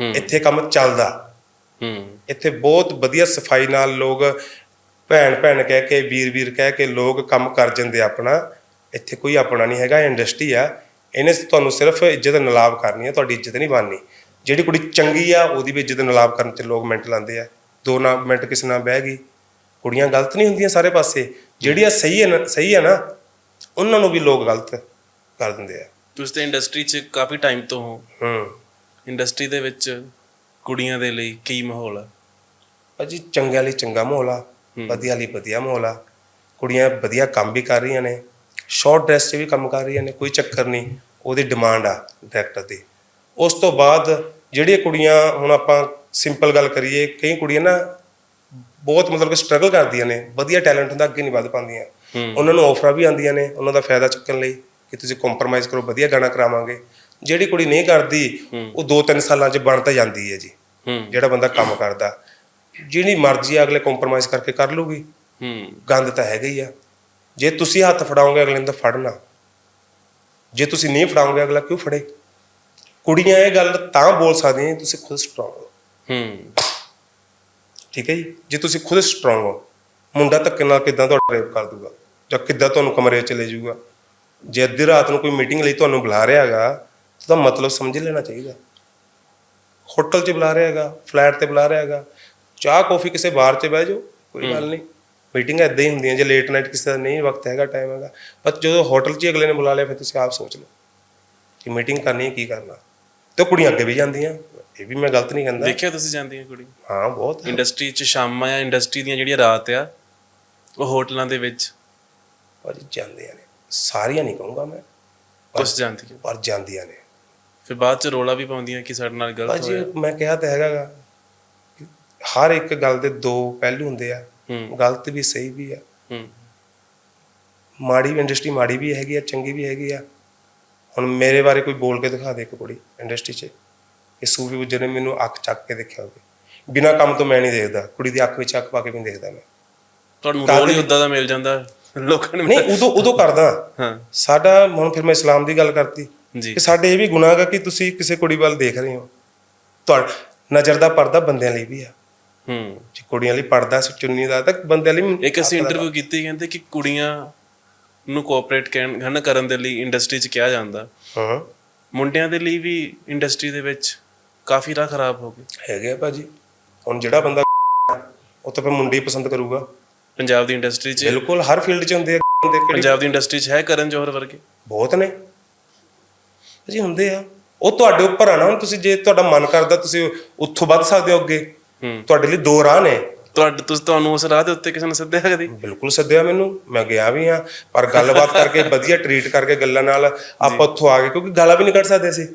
ਇੱਥੇ ਕੰਮ ਚੱਲਦਾ। ਹੂੰ। ਇੱਥੇ ਬਹੁਤ ਵਧੀਆ ਸਫ਼ਾਈ ਨਾਲ ਲੋਕ ਭੈਣ ਭੈਣ ਕਹਿ ਕੇ ਵੀਰ ਵੀਰ ਕਹਿ ਕੇ ਲੋਕ ਕੰਮ ਕਰ ਜਾਂਦੇ ਆਪਣਾ। ਇੱਥੇ ਕੋਈ ਆਪਣਾ ਨਹੀਂ ਹੈਗਾ ਇੰਡਸਟਰੀ ਆ। ਇਹਨੇ ਤੁਹਾਨੂੰ ਸਿਰਫ ਇੱਜ਼ਤ ਨਲਾਬ ਕਰਨੀ ਹੈ ਤੁਹਾਡੀ ਇੱਜ਼ਤ ਨਹੀਂ ਬਣਨੀ। ਜਿਹੜੀ ਕੁੜੀ ਚੰਗੀ ਆ ਉਹਦੀ ਵੀ ਇੱਜ਼ਤ ਨਲਾਬ ਕਰਨ 'ਚ ਲੋਕ ਮਿੰਟ ਲਾਉਂਦੇ ਆ। ਦੋ ਨਾ ਮਿੰਟ ਕਿਸੇ ਨਾਲ ਬਹਿ ਗਈ। ਕੁੜੀਆਂ ਗਲਤ ਨਹੀਂ ਹੁੰਦੀਆਂ ਸਾਰੇ ਪਾਸੇ। ਜਿਹੜੀਆਂ ਸਹੀ ਹੈ ਸਹੀ ਹੈ ਨਾ ਉਹਨਾਂ ਨੂੰ ਵੀ ਲੋਕ ਗਲਤ ਕਰ ਦਿੰਦੇ ਆ। ਤੁਸੀਂ ਤਾਂ ਇੰਡਸਟਰੀ 'ਚ ਕਾਫੀ ਟਾਈਮ ਤੋਂ ਹੋ। ਹੂੰ। ਇੰਡਸਟਰੀ ਦੇ ਵਿੱਚ ਕੁੜੀਆਂ ਦੇ ਲਈ ਕੀ ਮਾਹੌਲ ਆ? ਭਾਜੀ ਚੰਗਿਆਂ ਲਈ ਚੰਗਾ ਮਾਹੌਲ ਆ ਵਧੀਆ ਲਈ ਵਧੀਆ ਮਾਹੌਲ ਆ। ਕੁੜੀਆਂ ਵਧੀਆ ਕੰਮ ਵੀ ਕਰ ਰਹੀਆਂ ਨੇ ਸ਼ਾਰਟ ਡਰੈਸ 'ਚ ਵੀ ਕੰਮ ਕਰ ਰਹੀਆਂ ਨੇ ਕੋਈ ਚੱਕਰ ਨਹੀਂ ਉਹਦੀ ਡਿਮਾਂਡ ਆ ਡਾਇਰੈਕਟਰ ਦੀ। ਉਸ ਤੋਂ ਬਾਅਦ ਜਿਹੜੀਆਂ ਕੁੜੀਆਂ ਹੁਣ ਆਪਾਂ ਸਿੰਪਲ ਗੱਲ ਕਰੀਏ ਕਈ ਕੁੜੀਆਂ ਨਾ ਬਹੁਤ ਮਤਲਬ ਕਿ ਸਟਰਗਲ ਕਰਦੀਆਂ ਨੇ ਵਧੀਆ ਟੈਲੈਂਟ ਹੁੰਦਾ ਅੱਗੇ ਨਹੀਂ ਵੱਧ ਪਾਉਂਦੀਆਂ। ਉਹਨਾਂ ਨੂੰ ਆਫਰਾਂ ਵੀ ਆਉਂਦੀਆਂ ਨੇ ਉਹਨਾਂ ਦਾ ਫਾਇਦਾ ਚੁੱਕਣ ਲਈ ਕਿ ਤੁਸੀਂ ਕੰਪਰੋਮਾਈਜ਼ ਕਰੋ ਵਧੀਆ ਗਾਣਾ ਕਰਾਵਾਂਗੇ। ਜਿਹੜੀ ਕੁੜੀ ਨਹੀਂ ਕਰਦੀ ਉਹ 2-3 ਸਾਲਾਂ 'ਚ ਬਣ ਤਾਂ ਜਾਂਦੀ ਹੈ ਜੀ। ਜਿਹੜਾ ਬੰਦਾ ਕੰਮ ਕਰਦਾ। ਜਿਹੜੀ ਮਰਜ਼ੀ ਅਗਲੇ ਕੰਪਰੋਮਾਈਜ਼ ਕਰਕੇ ਕਰ ਲੂਗੀ। ਗੰਦ ਤਾਂ ਹੈਗਾ ਹੀ ਆ। ਜੇ ਤੁਸੀਂ ਹੱਥ ਫੜਾਓਗੇ ਅਗਲੇ ਨੂੰ ਤਾਂ ਫੜਨਾ। ਜੇ ਤੁਸੀਂ ਨਹੀਂ ਫੜਾਓਗੇ ਅਗਲਾ ਕਿਉਂ ਫੜੇ? ਕੁੜੀਆਂ ਇਹ ਗੱਲ ਤਾਂ ਬੋਲ ਸਕਦੀਆਂ ਤੁਸੀਂ ਖੁਦ ਸਟਰੋਂਗ ਹੋ। ਹੂੰ। ਠੀਕ ਹੈ ਜੀ? ਜੇ ਤੁਸੀਂ ਖੁਦ ਸਟਰੋਂਗ ਹੋ ਮੁੰਡਾ ਧੱਕੇ ਨਾਲ ਕਿਦਾਂ ਤੁਹਾਡਾ ਰੇਪ ਕਰ ਦੂਗਾ? ਜਾਂ ਕਿੱਦਾਂ ਤੁਹਾਨੂੰ ਕਮਰੇ 'ਚ ਲੈ ਜਾਊਗਾ? ਜੇ ਅੱਧੀ ਰਾਤ ਨੂੰ ਕੋਈ ਮੀਟਿੰਗ ਲਈ ਤੁਹਾਨੂੰ ਬੁਲਾ ਰਿਹਾ ਹੈਗਾ ਉਹਦਾ ਮਤਲਬ ਸਮਝ ਲੈਣਾ ਚਾਹੀਦਾ। ਹੋਟਲ 'ਚ ਬੁਲਾ ਰਿਹਾ ਹੈਗਾ ਫਲੈਟ ਤੇ ਬੁਲਾ ਰਿਹਾ ਹੈਗਾ। ਚਾਹ ਕੌਫੀ ਕਿਸੇ ਬਾਰ 'ਚ ਬਹਿ ਜਾਓ ਕੋਈ ਗੱਲ ਨਹੀਂ। ਮੀਟਿੰਗ ਇਦਾਂ ਹੀ ਹੁੰਦੀਆਂ ਜੇ ਲੇਟ ਨਾਈਟ ਕਿਸੇ ਦਾ ਨਹੀਂ ਵਕਤ ਹੈਗਾ ਟਾਈਮ ਹੈਗਾ। ਪਰ ਜਦੋਂ ਹੋਟਲ 'ਚ ਹੀ ਅਗਲੇ ਨੇ ਬੁਲਾ ਲਿਆ ਫਿਰ ਤੁਸੀਂ ਆਪ ਸੋਚ ਲਓ ਕਿ ਮੀਟਿੰਗ ਕਰਨੀ ਹੈ ਕੀ ਕਰਨਾ। ਤੇ ਕੁੜੀਆਂ ਅੱਗੇ ਵੀ ਜਾਂਦੀਆਂ ਇਹ ਵੀ ਮੈਂ ਗਲਤ ਨਹੀਂ ਕਹਿੰਦਾ। ਦੇਖਿਆ ਤੁਸੀਂ ਜਾਂਦੀਆਂ ਕੁੜੀ ਹਾਂ ਬਹੁਤ। ਇੰਡਸਟਰੀ 'ਚ ਸ਼ਾਮਾਂ ਆ ਇੰਡਸਟਰੀ ਦੀਆਂ ਜਿਹੜੀਆਂ ਰਾਤ ਆ ਉਹ ਹੋਟਲਾਂ ਦੇ ਵਿੱਚ? ਭਾਜੀ ਜਾਂਦੀਆਂ ਨੇ। ਸਾਰੀਆਂ ਨਹੀਂ ਕਹੂੰਗਾ ਮੈਂ। ਕੁਛ ਜਾਂਦੀਆਂ ਪਰ ਜਾਂਦੀਆਂ ਨੇ। ਫਿਰ ਬਾਅਦ 'ਚ ਰੋਲਾ ਵੀ ਪਾਉਂਦੀਆਂ ਕਿ ਸਾਡੇ ਨਾਲ ਗਲਤ ਭਾਜੀ ਹੋਇਆ। ਮੈਂ ਕਿਹਾ ਤਾਂ ਹੈਗਾ ਗਾ ਕਿ ਹਰ ਇੱਕ ਗੱਲ ਦੇ ਦੋ ਪਹਿਲੂ ਹੁੰਦੇ ਆ। ਹੂੰ। ਗਲਤ ਵੀ ਸਹੀ ਵੀ ਆ। ਹੂੰ। ਮਾੜੀ ਇੰਡਸਟਰੀ ਮਾੜੀ ਵੀ ਹੈਗੀ ਆ ਚੰਗੀ ਵੀ ਹੈਗੀ ਆ। ਹੁਣ ਮੇਰੇ ਬਾਰੇ ਕੋਈ ਬੋਲ ਕੇ ਦਿਖਾ ਦੇ ਇੱਕ ਕੁੜੀ ਇੰਡਸਟਰੀ 'ਚ। ਕਿ ਸੂਫੀ ਗੁੱਜਰ ਨੇ ਮੈਨੂੰ ਅੱਖ ਚੱਕ ਕੇ ਦੇਖਿਆ ਹੋਵੇ। ਬਿਨਾਂ ਕੰਮ ਤੋਂ ਮੈਂ ਨਹੀਂ ਦੇਖਦਾ। ਕੁੜੀ ਦੀ ਅੱਖ ਵਿੱਚ ਅੱਖ ਪਾ ਕੇ ਵੀ ਨਹੀਂ ਦੇਖਦਾ ਮੈਂ। ਤੁਹਾਨੂੰ ਰੋਲ ਹੀ ਉਦਾਂ ਦਾ ਮਿਲ ਜਾਂਦਾ। ਲੋਕਾਂ ਨੂੰ ਨਹੀਂ ਉਦੋਂ ਉਦੋਂ ਕਰਦਾ। ਹਾਂ। ਸਾਡਾ ਹੁਣ ਫਿਰ ਮੈਂ ਇਸਲਾਮ ਦੀ ਗੱਲ ਕਰਤੀ। ਜੀ। ਕਿ ਸਾਡੇ ਇਹ ਵੀ ਗੁਨਾਹ ਹੈਗਾ ਕਿ ਤੁਸੀਂ ਕਿਸੇ ਕੁੜੀ ਵੱਲ ਦੇਖ ਰਹੇ ਹੋ। ਤੁਹਾਡਾ ਨਜ਼ਰ ਦਾ ਪਰਦਾ ਬੰਦਿਆਂ ਲਈ ਵੀ ਆ। ਹੂੰ। ਜੇ ਕੁੜੀਆਂ ਲਈ ਪਰਦਾ ਸੀ ਚੁੰਨੀ ਦਾ ਤਾਂ ਬੰਦਿਆਂ ਲਈ ਇੱਕ ਅਸੀਂ ਇੰਟਰਵਿਊ ਕੀਤੀ ਕਹਿੰਦੇ ਕਿ ਕੁੜੀਆਂ ਨੂੰ ਕੋਆਪਰੇਟ ਕਰਨ ਕਰਨ ਦੇ ਲਈ ਇੰਡਸਟਰੀ 'ਚ ਕਿਹਾ ਜਾਂਦਾ। ਹਾਂ। ਮੁੰਡਿਆਂ ਦੇ ਲਈ ਵੀ ਇੰਡਸਟਰੀ ਦੇ ਵਿੱਚ ਕਾਫੀ ਰਾਹ ਖਰਾਬ ਹੋ ਗਈ ਹੈਗੇ ਆ ਭਾਜੀ। ਹੁਣ ਜਿਹੜਾ ਬੰਦਾ ਉਹ ਤਾਂ ਫਿਰ ਮੁੰਡੇ ਪਸੰਦ ਕਰੂਗਾ। ਪੰਜਾਬ ਦੀ ਇੰਡਸਟਰੀ 'ਚ ਬਿਲਕੁਲ ਹਰ ਫੀਲਡ 'ਚ ਹੁੰਦੇ ਆ। ਪੰਜਾਬ ਦੀ ਇੰਡਸਟਰੀ 'ਚ ਹੈ ਕਰਨ ਜੋਹਰ ਵਰਗੇ। ਬਹੁਤ ਨੇ। ਜੀ ਹੁੰਦੇ ਆ। ਉਹ ਤੁਹਾਡੇ ਉੱਪਰ ਆ ਨਾ ਹੁਣ ਤੁਸੀਂ ਜੇ ਤੁਹਾਡਾ ਮਨ ਕਰਦਾ ਤੁਸੀਂ ਉੱਥੋਂ ਵੱਧ ਸਕਦੇ ਹੋ ਅੱਗੇ। ਤੁਹਾਡੇ ਲਈ ਦੋ ਰਾਹ ਨੇ। ਤੁਹਾਡੇ ਤੁਸੀਂ ਤੁਹਾਨੂੰ ਉਸ ਰਾਹ ਦੇ ਉੱਤੇ ਕਿਸੇ ਨੇ ਸੱਦਿਆ ਕਦੀ? ਬਿਲਕੁਲ ਸੱਦਿਆ ਮੈਨੂੰ। ਮੈਂ ਗਿਆ ਵੀ ਆ ਪਰ ਗੱਲਬਾਤ ਕਰਕੇ ਵਧੀਆ ਟਰੀਟ ਕਰਕੇ ਗੱਲਾਂ ਨਾਲ ਆਪਾਂ ਉੱਥੋਂ ਆ ਗਏ ਕਿਉਂਕਿ ਗਾਲਾਂ ਵੀ ਨਹੀਂ ਕੱਢ ਸਕਦੇ ਸੀ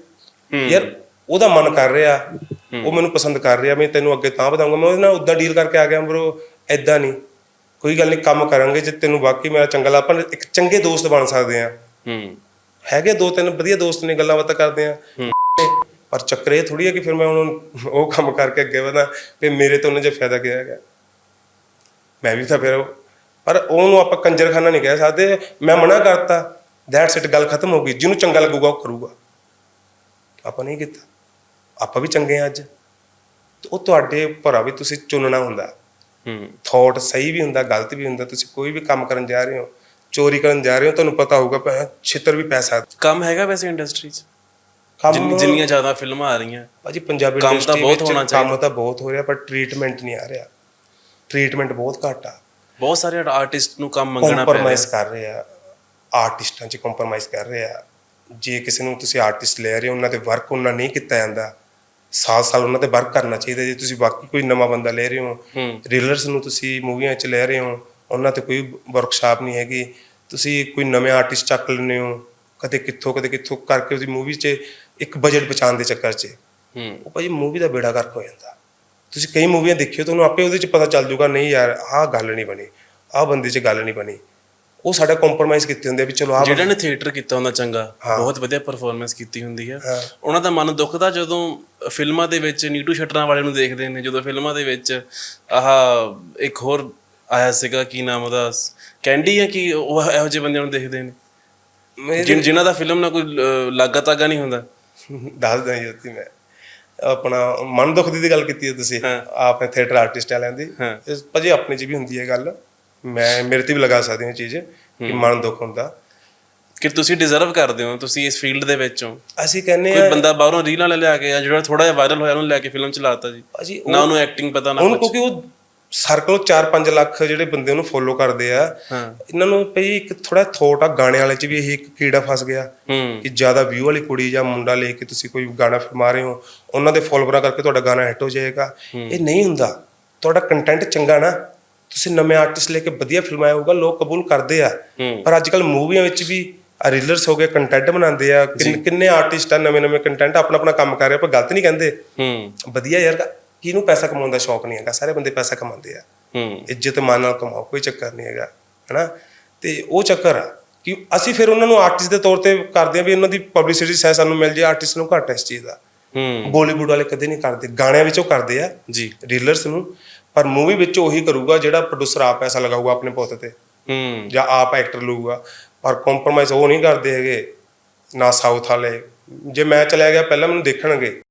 ਯਾਰ ਉਹਦਾ ਮਨ ਕਰ ਰਿਹਾ। ਉਹ ਮੈਨੂੰ ਪਸੰਦ ਕਰ ਰਿਹਾ ਮੈਂ ਤੈਨੂੰ ਅੱਗੇ ਤਾਂ ਵਧਾਉਂਗਾ। ਮੈਂ ਉਹਦੇ ਨਾਲ ਉਦਾਂ ਡੀਲ ਕਰਕੇ ਆ ਗਿਆ ਬ్రో ਐਦਾਂ ਨਹੀਂ। ਕੋਈ ਗੱਲ ਨਹੀਂ ਕੰਮ ਕਰਾਂਗੇ ਜੇ ਤੈਨੂੰ ਵਾਕਈ ਮੇਰਾ ਚੰਗਾ ਲੱਗ ਆਪਾਂ ਇੱਕ ਚੰਗੇ ਦੋਸਤ ਬਣ ਸਕਦੇ ਆ ਹੂੰ। ਹੈਗੇ ਦੋ ਤਿੰਨ ਵਧੀਆ ਦੋਸਤ ਨੇ ਗੱਲਾਂ ਬਾਤਾਂ ਕਰਦੇ ਆ। ਪਰ ਚੱਕਰ ਇਹ ਥੋੜੀ ਹੈ ਕਿ ਫਿਰ ਮੈਂ ਉਹਨੂੰ ਉਹ ਕੰਮ ਕਰਕੇ ਅੱਗੇ ਵਧਾਂ ਤੇ ਮੇਰੇ ਤੋਂ ਉਹਨੇ ਜੇ ਫਾਇਦਾ ਕੀ ਹੈਗਾ। ਮੈਂ ਵੀ ਤਾਂ ਫਿਰ ਪਰ ਉਹਨੂੰ ਆਪਾਂ ਕੰਜਰਖਾਨਾ ਨਹੀਂ ਕਹਿ ਸਕਦੇ। ਮੈਂ ਮਨਾ ਕਰਤਾ। ਦੈਟਸ ਇਟ ਗੱਲ ਖਤਮ ਹੋ ਗਈ। ਜਿਹਨੂੰ ਚੰਗਾ ਲੱਗੂਗਾ ਉਹ ਕਰੂਗਾ। ਆਪਾਂ ਨਹੀਂ ਕੀਤਾ। ਆਪਾਂ ਵੀ ਚੰਗੇ ਆ ਅੱਜ। ਉਹ ਤੁਹਾਡੇ ਉੱਪਰ ਆ ਵੀ ਤੁਸੀਂ ਚੁਣਨਾ ਹੁੰਦਾ। ਹੂੰ। ਥਾਟ ਸਹੀ ਵੀ ਹੁੰਦਾ ਗਲਤ ਵੀ ਹੁੰਦਾ। ਤੁਸੀਂ ਕੋਈ ਵੀ ਕੰਮ ਕਰਨ ਜਾ ਰਹੇ ਹੋ। ਚੋਰੀ ਕਰਨ ਜਾ ਰਹੇ ਹੋ ਤੁਹਾਨੂੰ ਪਤਾ ਹੋਊਗਾ ਭੈਣ ਛਿੱਤਰ ਵੀ ਪੈ ਸਕਦਾ ਕੰਮ ਹੈਗਾ ਵੈਸੇ ਇੰਡਸਟਰੀ 'ਚ? ਕੰਮ ਜਿੰਨ- ਜਿੰਨੀਆਂ ਜ਼ਿਆਦਾ ਫਿਲਮਾਂ ਆ ਰਹੀਆਂ। ਭਾਜੀ ਪੰਜਾਬੀ ਕੰਮ ਤਾਂ ਬਹੁਤ ਵਿੱਚ ਹੋਣਾ ਕੰਮ ਤਾਂ ਬਹੁਤ ਹੋ ਰਿਹਾ ਪਰ ਟ੍ਰੀਟਮੈਂਟ ਨਹੀਂ ਆ ਰਿਹਾ। ਟ੍ਰੀਟਮੈਂਟ ਬਹੁਤ ਘੱਟ ਆ। ਬਹੁਤ ਸਾਰੇ ਆਰਟਿਸਟ ਨੂੰ ਕੰਮ ਮੰਗਣਾ ਪੈ ਰਿਹਾ। ਕੰਪਰਮਾਈਜ਼ ਕਰ ਰਹੇ ਆ। ਆਰਟਿਸਟਾਂ 'ਚ ਕੰਪਰਮਾਈਜ਼ ਕਰ ਰਹੇ ਆ। ਜੇ ਕਿਸੇ ਨੂੰ ਤੁਸੀਂ ਆਰਟਿਸਟ ਲੈ ਰਹੇ ਹੋ ਉਹਨਾਂ ਤੇ ਵਰਕ ਉਹਨਾਂ ਨਹੀਂ ਕੀਤਾ ਜਾਂਦਾ। ਸਾਲ ਸਾਲ ਉਹਨਾਂ ਤੇ ਵਰਕ ਕਰਨਾ ਚਾਹੀਦਾ। ਜੇ ਤੁਸੀਂ ਬਾਕੀ ਕੋਈ ਨਵਾਂ ਬੰਦਾ ਲੈ ਰਹੇ ਹੋ ਹੂੰ। ਰੀਲਰਸ ਨੂੰ ਤੁਸੀਂ ਮੂਵੀਆਂ 'ਚ ਲੈ ਰਹੇ ਹੋ ਉਹਨਾਂ ਤੇ ਕੋਈ ਵਰਕਸ਼ਾਪ ਨਹੀਂ ਹੈਗੀ। ਤੁਸੀਂ ਕੋਈ ਨਵੇਂ ਆਰਟਿਸਟ ਚੱਕ ਲੈਂਦੇ ਹੋ ਕਦੇ ਕਿੱਥੋਂ ਕਦੇ ਕਿੱਥੋਂ ਕਰਕੇ ਉਹਦੀ ਮੂਵੀ 'ਚ ਇੱਕ ਬਜਟ ਬਚਾਉਣ ਦੇ ਚੱਕਰ 'ਚ। ਹੂੰ। ਉਹ ਭਾਜੀ ਮੂਵੀ ਦਾ ਬੇੜਾ ਗਰਕ ਹੋ ਜਾਂਦਾ। ਤੁਸੀਂ ਕਈ ਮੂਵੀਆਂ ਦੇਖਿਓ ਤੁਹਾਨੂੰ ਆਪੇ ਉਹਦੇ 'ਚ ਪਤਾ ਚੱਲ ਜਾਊਗਾ ਨਹੀਂ ਯਾਰ ਆਹ ਗੱਲ ਨਹੀਂ ਬਣੀ ਆਹ ਬੰਦੇ 'ਚ ਗੱਲ ਨਹੀਂ ਬਣੀ। ਉਹ ਸਾਡਾ ਕੰਪਰੋਮਾਈਜ਼ ਕੀਤੇ ਹੁੰਦੇ ਆ ਵੀ ਚਲੋ ਆਹ ਜਿਹੜਾ ਨੇ ਥੀਏਟਰ ਕੀਤਾ ਹੁੰਦਾ ਚੰਗਾ ਬਹੁਤ ਵਧੀਆ ਪਰਫਾਰਮੈਂਸ ਕੀਤੀ ਹੁੰਦੀ ਹੈ ਹਾਂ। ਉਹਨਾਂ ਦਾ ਮਨ ਦੁਖਦਾ ਜਦੋਂ ਫਿਲਮਾਂ ਦੇ ਵਿੱਚ ਨੀਟੂ ਸ਼ਟਰਾਂ ਵਾਲੇ ਨੂੰ ਦੇਖਦੇ ਨੇ ਜਦੋਂ ਫਿਲਮਾਂ ਦੇ ਵਿੱਚ ਆਹ ਇੱਕ ਹੋਰ ਆਇਆ ਸੀਗਾ ਕੀ ਨਾਮ ਉਹਦਾ? ਕੈਂਡੀ ਹੈ ਕਿ ਉਹ ਇਹੋ ਜਿਹੇ ਬੰਦਿਆਂ ਨੂੰ ਦੇਖਦੇ ਨੇ? ਜਿਨ ਜਿਨ੍ਹਾਂ ਦਾ ਫਿਲਮ ਨਾਲ ਕੋਈ ਲਾਗਾ ਤਾਗਾ ਨਹੀਂ ਹੁੰਦਾ? ਦੱਸ ਦਾਂ ਜੋਤੀ ਮੈਂ। ਆਪਣਾ ਮਨ ਦੁੱਖ ਦੀ ਗੱਲ ਕੀਤੀ ਤੁਸੀਂ। ਆਪਣੇ ਥੀਏਟਰ ਆਰਟਿਸਟ ਵਾਲਿਆਂ ਦੀ। ਇਸ ਭਾਜੀ ਆਪਣੇ 'ਚ ਵੀ ਹੁੰਦੀ ਹੈ ਗੱਲ। ਮੈਂ ਮੇਰੇ ਤੇ ਵੀ ਲਗਾ ਸਕਦੀ ਹਾਂ ਚੀਜ਼ ਕਿ ਮਨ ਦੁੱਖ ਹੁੰਦਾ। ਕਿ ਤੁਸੀਂ ਡਿਜ਼ਰਵ ਕਰਦੇ ਹੋ ਤੁਸੀਂ ਇਸ ਫੀਲਡ ਦੇ ਵਿੱਚ ਹੋ। ਅਸੀਂ ਕਹਿੰਦੇ ਕੋਈ ਆ ਬੰਦਾ ਬਾਹਰੋਂ ਰੀਲਾਂ ਲੈ ਲਿਆ ਕੇ ਜਾਂ ਜਿਹੜਾ ਥੋੜਾ ਜਿਹਾ ਵਾਇਰਲ ਹੋਇਆ ਉਹਨੂੰ ਲੈ ਕੇ ਫਿਲਮ ਚ ਲਾਤਾ ਜੀ। ਨਾ ਉਹਨੂੰ ਐਕਟਿੰਗ ਪਤਾ ਨਾ ਕੁਛ। ਕਿਉਂਕਿ ਉਹ ਸਰਕਲ 4-5 ਲੱਖ ਜਿਹੜੇ ਬੰਦੇ ਉਹਨੂੰ ਫੋਲੋ ਕਰਦੇ ਆ ਇਹਨਾਂ ਨੂੰ ਭਈ ਇੱਕ ਥੋੜਾ ਥੋਟ ਆ ਗਾਣੇ ਵਾਲੇ 'ਚ ਵੀ ਇਹ ਇੱਕ ਕੀੜਾ ਫਸ ਗਿਆ ਕਿ ਜ਼ਿਆਦਾ ਵਿਊ ਵਾਲੀ ਕੁੜੀ ਜਾਂ ਮੁੰਡਾ ਲੈ ਕੇ ਤੁਸੀਂ ਕੋਈ ਗਾਣਾ ਫਿਲਮਾ ਰਹੇ ਹੋ ਉਹਨਾਂ ਦੇ ਫੋਲੋਵਰਾਂ ਕਰਕੇ ਤੁਹਾਡਾ ਗਾਣਾ ਹਿੱਟ ਹੋ ਜਾਏਗਾ। ਇਹ ਨਹੀਂ ਹੁੰਦਾ। ਤੁਹਾਡਾ ਕੰਟੈਂਟ ਚੰਗਾ ਨਾ। ਤੁਸੀਂ ਨਵੇਂ ਆਰਟਿਸਟ ਲੈ ਕੇ ਵਧੀਆ ਫਿਲਮਾਇਆ ਹੋਊਗਾ ਲੋਕ ਕਬੂਲ ਕਰਦੇ ਆ। ਪਰ ਅੱਜ ਕੱਲ ਮੂਵੀਆਂ ਵਿੱਚ ਵੀ ਰੀਲਰਸ ਹੋ ਗਏ ਕੰਟੈਂਟ ਬਣਾਉਂਦੇ ਆ। ਕਿੰਨ- ਆਰਟਿਸਟ ਆ ਨਵੇਂ ਨਵੇਂ ਕੰਟੈਂਟ ਆਪਣਾ ਆਪਣਾ ਕੰਮ ਕਰ ਰਹੇ ਆ ਪਰ ਗਲਤ ਨਹੀਂ ਕਹਿੰਦੇ। ਹੂੰ। ਵਧੀਆ ਯਾਰ ਕਿਹਨੂੰ ਪੈਸਾ ਕਮਾਉਣ ਦਾ ਸ਼ੌਕ ਨਹੀਂ ਹੈਗਾ? ਸਾਰੇ ਬੰਦੇ ਪੈਸਾ ਕਮਾਉਂਦੇ ਆ। ਹੂੰ। ਇੱਜ਼ਤ ਮਾਨ ਨਾਲ ਕਮਾਓ ਕੋਈ ਚੱਕਰ ਨਹੀਂ ਹੈਗਾ ਹੈਨਾ? ਤੇ ਉਹ ਚੱਕਰ ਆ ਕਿ ਅਸੀਂ ਫਿਰ ਉਹਨਾਂ ਨੂੰ ਆਰਟਿਸਟ ਦੇ ਤੌਰ ਤੇ ਕਰਦੇ ਆ ਵੀ ਉਹਨਾਂ ਦੀ ਪਬਲਿਸਿਟੀ ਸਹਿ ਸਾਨੂੰ ਮਿਲ ਜੇ ਆਰਟਿਸਟ ਨੂੰ ਘੱਟ ਇਸ ਚੀਜ਼ ਦਾ। ਹੂੰ। ਬਾਲੀਵੁੱਡ ਵਾਲੇ ਕਦੇ ਨਹੀਂ ਕਰਦੇ। ਗਾਣਿਆਂ ਵਿੱਚ ਉਹ ਕਰਦੇ ਆ ਜੀ। ਰੀਲਰਸ ਨੂੰ ਪਰ ਮੂਵੀ ਵਿੱਚ ਉਹੀ ਕਰੂਗਾ ਜਿਹੜਾ ਪ੍ਰੋਡਿਊਸਰ ਆਪ ਪੈਸਾ ਲਗਾਊਗਾ ਆਪਣੇ ਪੁੱਤ ਤੇ। ਹੂੰ। ਜਾਂ ਆਪ ਐਕਟਰ ਲਊਗਾ। ਪਰ ਕੰਪਰੋਮਾਈਜ਼ ਉਹ ਨਹੀਂ ਕਰਦੇ ਹੈਗੇ ਨਾ ਸਾਊਥ ਵਾਲੇ। ਜੇ ਮੈਂ ਚਲਿਆ ਗਿਆ ਪਹਿਲਾਂ ਮੈਨੂੰ ਦੇਖਣਗੇ।